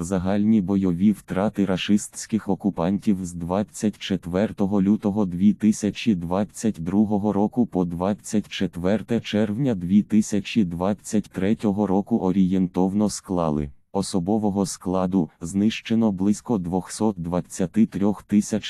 Загальні бойові втрати рашистських окупантів з 24 лютого 2022 року по 24 червня 2023 року орієнтовно склали. Особового складу знищено близько 223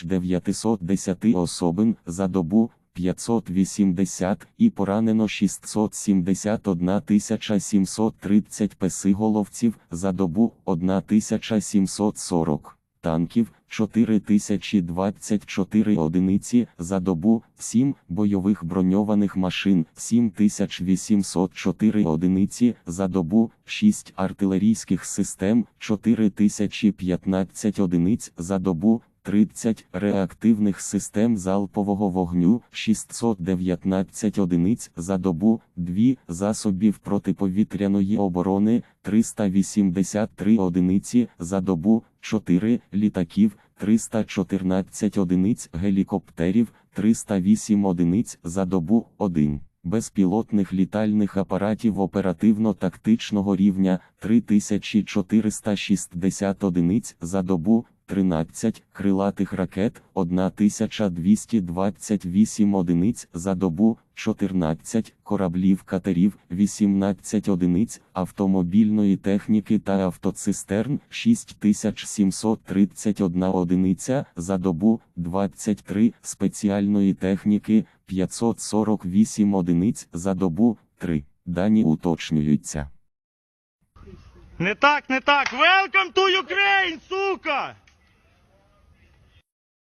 910 особин за добу 580 і поранено 671 730 песиголовців за добу 1740 танків 4024 одиниці за добу, 7 бойових броньованих машин 7804 одиниці за добу, 6 артилерійських систем 4015 одиниць за добу, 30 реактивних систем залпового вогню 619 одиниць за добу, 2 засобів протиповітряної оборони 383 одиниці за добу, 4 літаків 314 одиниць гелікоптерів 308 одиниць за добу, 1 безпілотних літальних апаратів оперативно-тактичного рівня 3460 одиниць за добу, 13 крилатих ракет 1228 одиниць за добу, 14 кораблів катерів 18 одиниць автомобільної техніки та автоцистерн 6731 одиниця за добу, 23 спеціальної техніки 548 одиниць за добу, 3 дані уточнюються. Не так, не так. Велком!